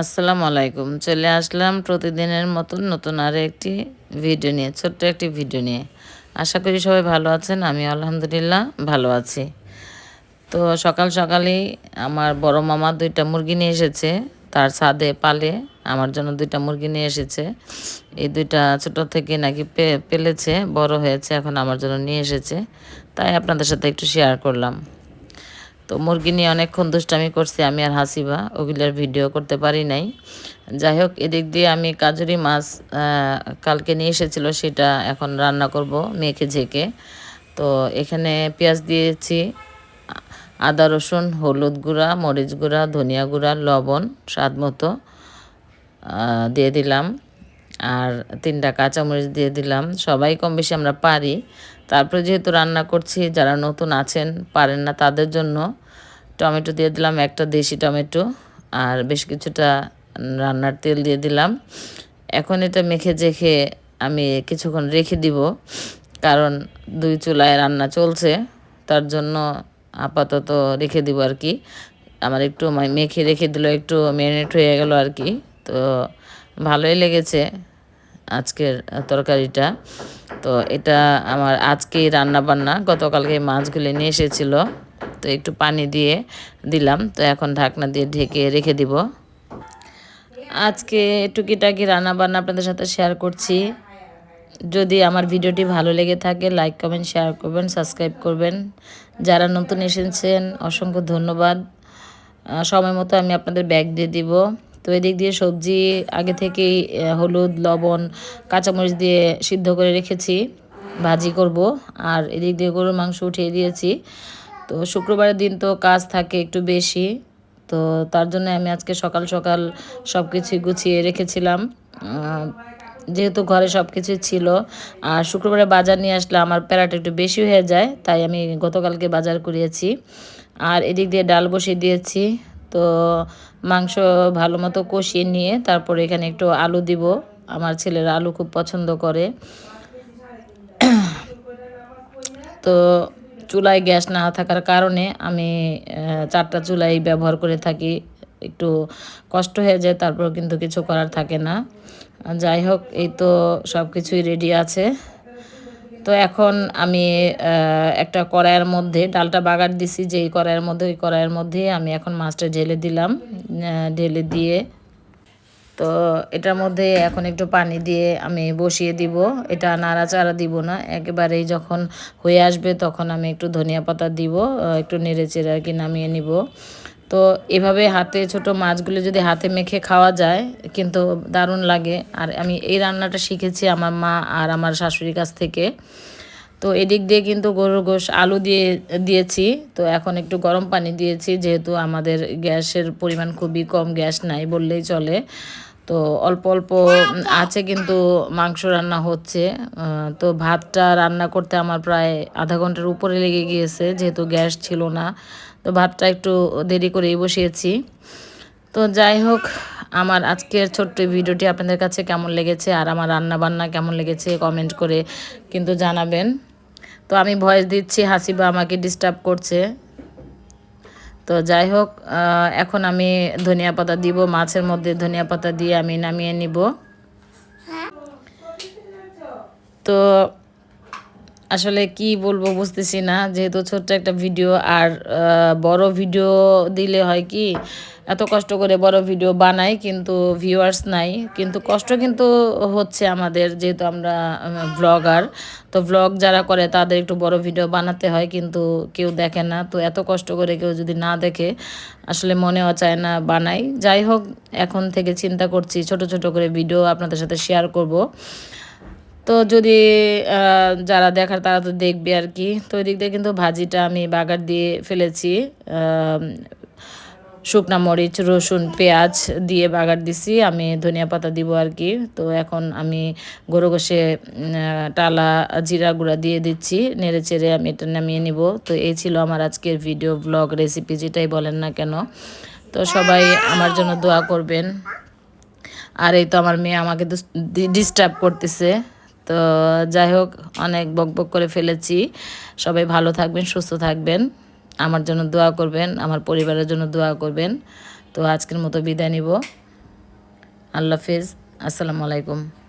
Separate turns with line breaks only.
আসসালামু আলাইকুম। চলে আসলাম প্রতিদিনের মতন নতুন আর একটি ভিডিও নিয়ে, ছোট্ট একটি ভিডিও নিয়ে। আশা করি সবাই ভালো আছেন আমি আলহামদুলিল্লাহ ভালো আছি। তো সকাল সকালেই আমার বড় মামা দুইটা মুরগি নিয়ে এসেছে, তার ছাদে পালে আমার জন্য দুইটা মুরগি নিয়ে এসেছে। এই দুইটা ছোট থেকে নাকি পেলেছে, বড় হয়েছে, এখন আমার জন্য নিয়ে এসেছে। তাই আপনাদের সাথে একটু শেয়ার করলাম। তো মুরগি নিয়ে অনেকক্ষণ দুষ্টামি করছি আমি আর হাসিবা, ওগুলোর ভিডিও করতে পারি নাই। যাই হোক, এদিক দিয়ে আমি কাজুরি মাছ কালকে নিয়ে এসেছিল, সেটা এখন রান্না করব মেখে ঝেঁকে। তো এখানে পেঁয়াজ দিয়েছি, আদা, রসুন, হলুদ গুঁড়া, মরিচ গুঁড়া, ধনিয়া গুঁড়া, লবণ, স্বাদ মতো দিয়ে দিলাম। আর তিনটা কাঁচামরিচ দিয়ে দিলাম। সবাই কম বেশি আমরা পারি। তারপরে যেহেতু রান্না করছি, যারা নতুন আছেন, পারেন না তাদের জন্য। টমেটো দিয়ে দিলাম, একটা দেশি টমেটো আর বেশ কিছুটা রান্নার তেল দিয়ে দিলাম। এখন এটা মেখে জেখে আমি কিছুক্ষণ রেখে দিব, কারণ দুই চুলায় রান্না চলছে, তার জন্য আপাতত রেখে দিব আর কি। আমার একটু মেখে রেখে দিল, একটু ম্যারিনেট হয়ে গেল আর কি। তো ভালোই লেগেছে আজকের তরকারিটা। তো এটা আমার আজকেই রান্না বান্না গতকালকে মাছগুলি নিয়ে এসেছিল। তো একটু পানি দিয়ে দিলাম। তো এখন ঢাকনা দিয়ে ঢেকে রেখে দিব। আজকে টুকিটাকি রান্না বান্না আপনাদের সাথে শেয়ার করছি। যদি আমার ভিডিওটি ভালো লেগে থাকে লাইক কমেন্ট শেয়ার করবেন সাবস্ক্রাইব করবেন। যারা নতুন এসেছেন, অসংখ্য ধন্যবাদ। সময় মতো আমি আপনাদের ব্যাগ দিয়ে দিব। তো এদিক দিয়ে সবজি আগে থেকেই হলুদ, লবণ, কাঁচামরিচ দিয়ে সিদ্ধ করে রেখেছি। ভাজি করব। আর এদিক দিয়ে গরুর মাংস উঠিয়ে দিয়েছি। তো শুক্রবারের দিন তো কাজ থাকে একটু বেশি, তো তার জন্য আমি আজকে সকাল সকাল সব কিছু গুছিয়ে রেখেছিলাম। যেহেতু ঘরে সব কিছুই ছিল, আর শুক্রবারে বাজার নিয়ে আসলে আমার প্যারাটা একটু বেশি হয়ে যায়, তাই আমি গতকালকে বাজার করিয়েছি। আর এদিক দিয়ে ডাল বসিয়ে দিয়েছি, তো মাংস ভালো মতো কষিয়ে নিয়ে তারপরে এখানে একটু আলু দিব, আমার ছেলের আলু খুব পছন্দ করে। তো চুলায় গ্যাস না থাকার কারণে আমি চারটা চুলাই ব্যবহার করে থাকি। একটু কষ্ট হয়ে যায়, তারপর কিন্তু কিছু করার থাকে না। যাই হোক, এই তো সব কিছুই রেডি আছে। তো এখন আমি একটা কড়াইয়ের মধ্যে ডালটা বাগার দিছি, যেই কড়াইয়ের মধ্যে, ওই কড়াইয়ের মধ্যে আমি এখন মাছটা ঢেলে দিলাম। ঢেলে দিয়ে তো এটার মধ্যে এখন একটু পানি দিয়ে আমি বসিয়ে দিব। এটা নাড়াচাড়া দিব না, একেবারেই যখন হয়ে আসবে তখন আমি একটু ধনিয়া পাতা দিব একটু নেড়ে চেড়ে আর কি নামিয়ে নিব। তো এভাবে হাতে ছোট মাছগুলো যদি হাতে মেখে খাওয়া যায় কিন্তু দারুণ লাগে। আর আমি এই রান্নাটা শিখেছি আমার মা আর আমার শাশুড়ির কাছ থেকে। তো এদিক দিয়ে কিন্তু গরুর গোশ আলু দিয়ে, দিয়েছি, তো এখন একটু গরম পানি দিয়েছি যেহেতু আমাদের গ্যাসের পরিমাণ খুবই কম, গ্যাস নাই বললেই চলে। তো অল্প অল্প আছে কিন্তু মাংস রান্না হচ্ছে। তো ভাতটা রান্না করতে আমার প্রায় আধা ঘণ্টার উপরে লেগে গিয়েছে, যেহেতু গ্যাস ছিল না। তো ভাতটা একটু দেরি করেই বসিয়েছি। তো যাই হোক, আমার আজকের ছোট্ট ভিডিওটি আপনাদের কাছে কেমন লেগেছে আর আমার রান্না বান্না কেমন লেগেছে কমেন্ট করে কিন্তু জানাবেন। তো আমি ভয়েস দিচ্ছি, হাসিবা আমাকে ডিস্টার্ব করছে। তো যাই হোক এখন আমি ধনিয়া পাতা দিব মাছের মধ্যে ধনিয়া পাতা দিয়ে আমি নামিয়ে নিব। তো আসলে কি বলব বুঝতেছি না, যেহেতু ছোট্ট একটা ভিডিও আর বড় ভিডিও দিলে হয় কি, এত কষ্ট করে বড় ভিডিও বানাই কিন্তু ভিউয়ার্স নাই, কিন্তু কষ্ট কিন্তু হচ্ছে আমাদের যেহেতু আমরা ব্লগার তো ব্লগ যারা করে তাদের একটু বড় ভিডিও বানাতে হয় কিন্তু কেউ দেখে না, তো এত কষ্ট করে কেউ যদি না দেখে, আসলে মনেও চায় না বানাই। যাই হোক, এখন থেকে চিন্তা করছি ছোট ছোট করে ভিডিও আপনাদের সাথে শেয়ার করব। তো যদি যারা দেখার তারা তো দেখবে আর কি। তো ওই দিক দিয়ে কিন্তু ভাজিটা আমি বাগার দিয়ে ফেলেছি। শুকনা মরিচ, রসুন, পেঁয়াজ দিয়ে বাগার দিছি। আমি ধনিয়া পাতা দিব আর কি। তো এখন আমি গরু গোসে টালা, জিরা গুঁড়া দিয়ে দিচ্ছি। নেড়ে চেড়ে আমি এটা নামিয়ে নিব। তো এই ছিল আমার আজকের ভিডিও ব্লগ রেসিপি যেটাই বলেন না কেন। তো সবাই আমার জন্য দোয়া করবেন। আর এই তো আমার মেয়ে আমাকে ডিস্টার্ব করতেছে। তো যাই হোক, অনেক বক বক করে ফেলেছি। সবাই ভালো থাকবেন, সুস্থ থাকবেন। আমার জন্য দোয়া করবেন, আমার পরিবারের জন্য দোয়া করবেন। তো আজকের মতো বিদায় নিব। আল্লাহ হাফিজ। আসসালামু আলাইকুম।